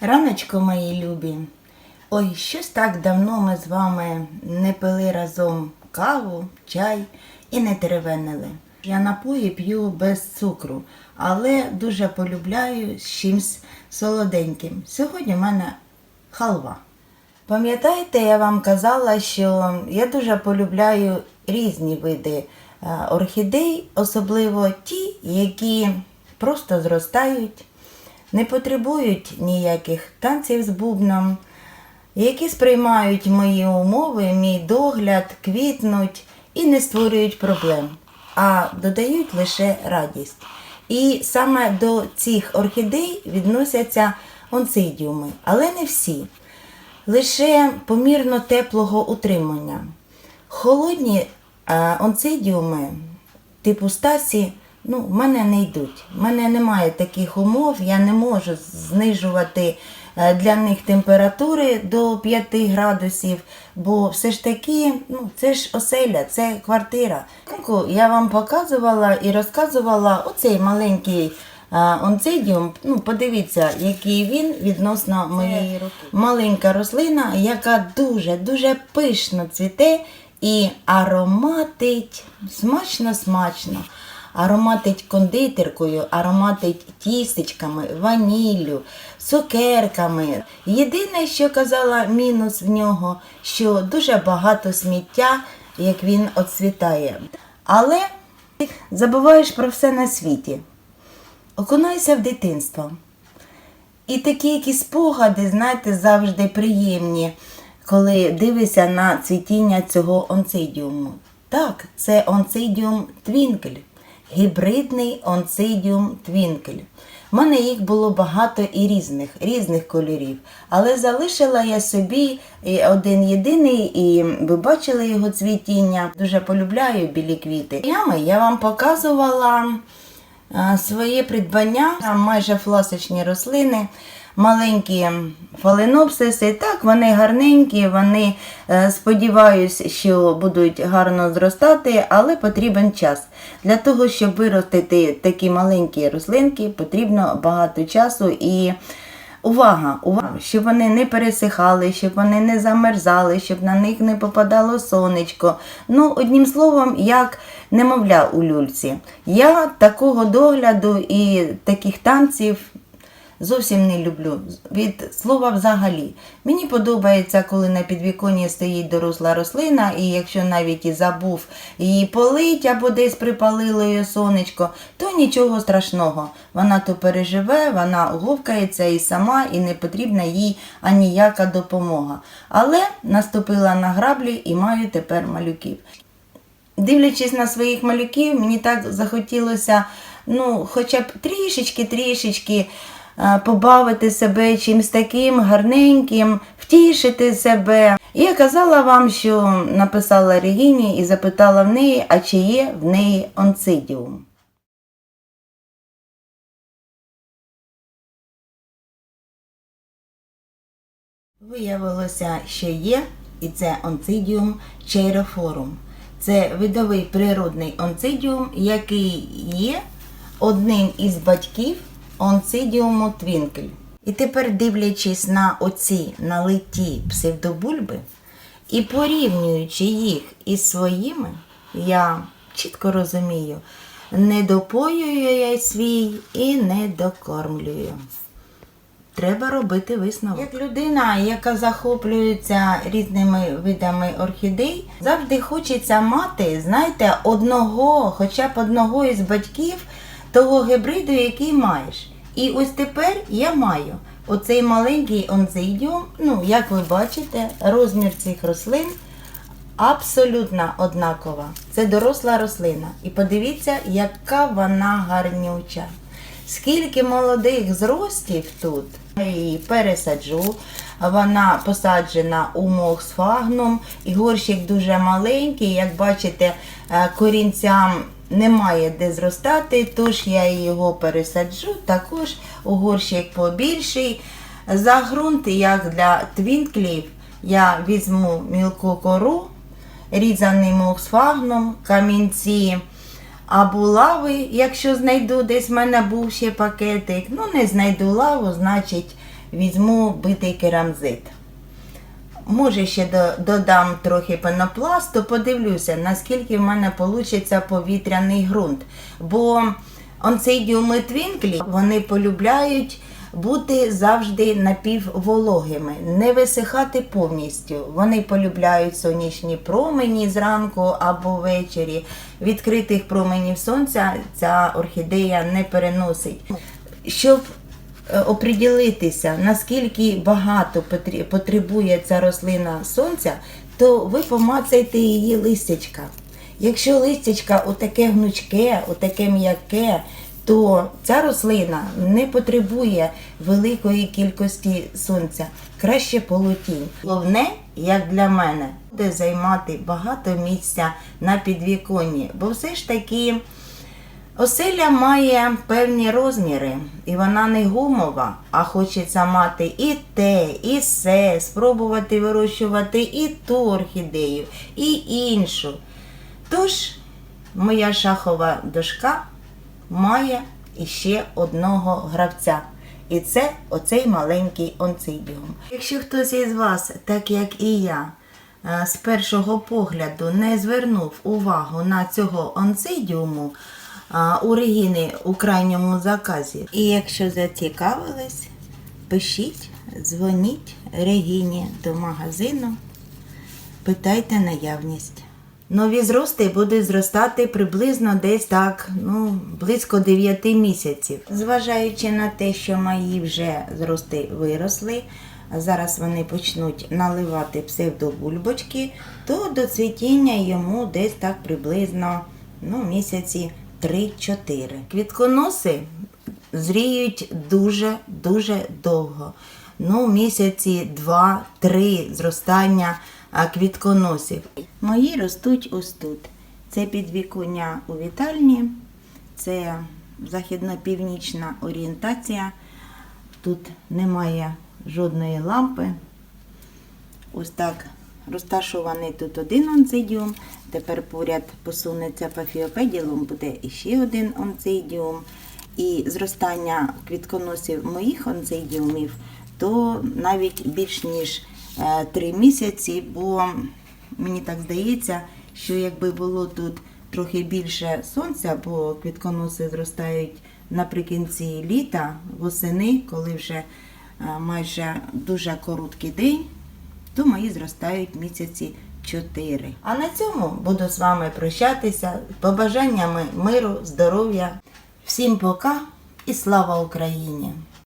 Раночко, мої любі. Ой, щось так давно ми з вами не пили разом каву, чай і не теревенили. Я напої п'ю без цукру, але дуже полюбляю з чимсь солоденьким. Сьогодні в мене халва. Пам'ятаєте, я вам казала, що я дуже полюбляю різні види е, орхідей, особливо ті, які просто зростають, не потребують ніяких танців з бубном, які сприймають мої умови, мій догляд, квітнуть і не створюють проблем, а додають лише радість. І саме до цих орхідей відносяться онцидіуми, але не всі лише помірно теплого утримання. Холодні е, онцидіуми типу стасі ну, в мене не йдуть. В мене немає таких умов, я не можу знижувати е, для них температури до 5 градусів, бо все ж таки ну, це ж оселя, це квартира. Я вам показувала і розказувала оцей маленький а, онцидіум, ну подивіться, який він відносно моєї руки. Маленька рослина, яка дуже-дуже пишно цвіте і ароматить смачно-смачно. Ароматить кондитеркою, ароматить тістечками, ваніллю, цукерками. Єдине, що казала мінус в нього, що дуже багато сміття, як він оцвітає. Але забуваєш про все на світі окунайся в дитинство. І такі якісь спогади, знаєте, завжди приємні, коли дивишся на цвітіння цього онцидіуму. Так, це онцидіум твінкель, гібридний онцидіум твінкель. У мене їх було багато і різних, різних кольорів. Але залишила я собі один єдиний, і ви бачили його цвітіння. Дуже полюбляю білі квіти. Ями я вам показувала своє придбання, Там майже фласочні рослини, маленькі фаленопсиси. Так, вони гарненькі, вони е, сподіваюся, що будуть гарно зростати, але потрібен час. Для того, щоб виростити такі маленькі рослинки, потрібно багато часу і. Увага, увага, щоб вони не пересихали, щоб вони не замерзали, щоб на них не попадало сонечко. Ну, одним словом, як немовля у люльці. Я такого догляду і таких танців зовсім не люблю. Від слова взагалі. Мені подобається, коли на підвіконні стоїть доросла рослина, і якщо навіть і забув її полить або десь припалило її сонечко, то нічого страшного. Вона то переживе, вона говкається і сама, і не потрібна їй аніяка допомога. Але наступила на граблі і маю тепер малюків. Дивлячись на своїх малюків, мені так захотілося, ну, хоча б трішечки-трішечки побавити себе чимось таким гарненьким, втішити себе. І я казала вам, що написала Регіні і запитала в неї, а чи є в неї онцидіум. Виявилося, що є, і це онцидіум чейрофорум. Це видовий природний онцидіум, який є одним із батьків онцидіуму твінкель. І тепер, дивлячись на оці налиті псевдобульби і порівнюючи їх із своїми, я чітко розумію, не допоюю я свій і не докормлюю. Треба робити висновок. Як людина, яка захоплюється різними видами орхідей, завжди хочеться мати, знаєте, одного, хоча б одного із батьків того гібриду, який маєш. І ось тепер я маю оцей маленький онзидіум, ну, як ви бачите, розмір цих рослин абсолютно однакова. Це доросла рослина. І подивіться, яка вона гарнюча. Скільки молодих зростів тут. Я її пересаджу. Вона посаджена у мох з фагном. І горщик дуже маленький. Як бачите, е, корінцям немає де зростати, тож я його пересаджу. Також у горщик побільший. За ґрунт, як для твінклів, я візьму мілку кору, різаний мох з фагном, камінці або лави, якщо знайду, десь в мене був ще пакетик. Ну, не знайду лаву, значить візьму битий керамзит. Може, ще до- додам трохи пенопласту, подивлюся, наскільки в мене вийде повітряний ґрунт. Бо онцидіуми твінклі вони полюбляють бути завжди напіввологими, не висихати повністю. Вони полюбляють сонячні промені зранку або ввечері. Відкритих променів сонця ця орхідея не переносить. Щоб оприділитися, наскільки багато потребує ця рослина сонця, то ви помацайте її листячка. Якщо листячка отаке гнучке, отаке м'яке, то ця рослина не потребує великої кількості сонця, краще полутінь. Головне, як для мене, буде займати багато місця на підвіконні, бо все ж таки. Оселя має певні розміри, і вона не гумова, а хочеться мати і те, і се, спробувати вирощувати і ту орхідею, і іншу. Тож, моя шахова дошка має іще одного гравця. І це оцей маленький онцидіум. Якщо хтось із вас, так як і я, е, з першого погляду не звернув увагу на цього онцидіуму Регіни у крайньому заказі. І якщо зацікавились, пишіть, дзвоніть Регіні до магазину, питайте наявність. Нові зрости будуть зростати приблизно десь так, ну, близько 9 місяців. Зважаючи на те, що мої вже зрости виросли, а зараз вони почнуть наливати псевдобульбочки, то до цвітіння йому десь так приблизно ну, місяці 3-4. Квітконоси зріють дуже-дуже довго. Ну, місяці 2-3 зростання квітконосів. Мої ростуть ось тут. Це підвіконня у вітальні, це західно-північна орієнтація. Тут немає жодної лампи. Ось так розташований тут один онцидіум. Тепер поряд посунеться пафіопеділум, буде іще один онцидіум. І зростання квітконосів моїх онцидіумів то навіть більш ніж е, три місяці, бо мені так здається, що якби було тут трохи більше сонця, бо квітконоси зростають наприкінці літа, восени, коли вже е, майже дуже короткий день, то мої зростають місяці 4. А на цьому буду з вами прощатися з побажаннями миру, здоров'я. Всім пока і слава Україні!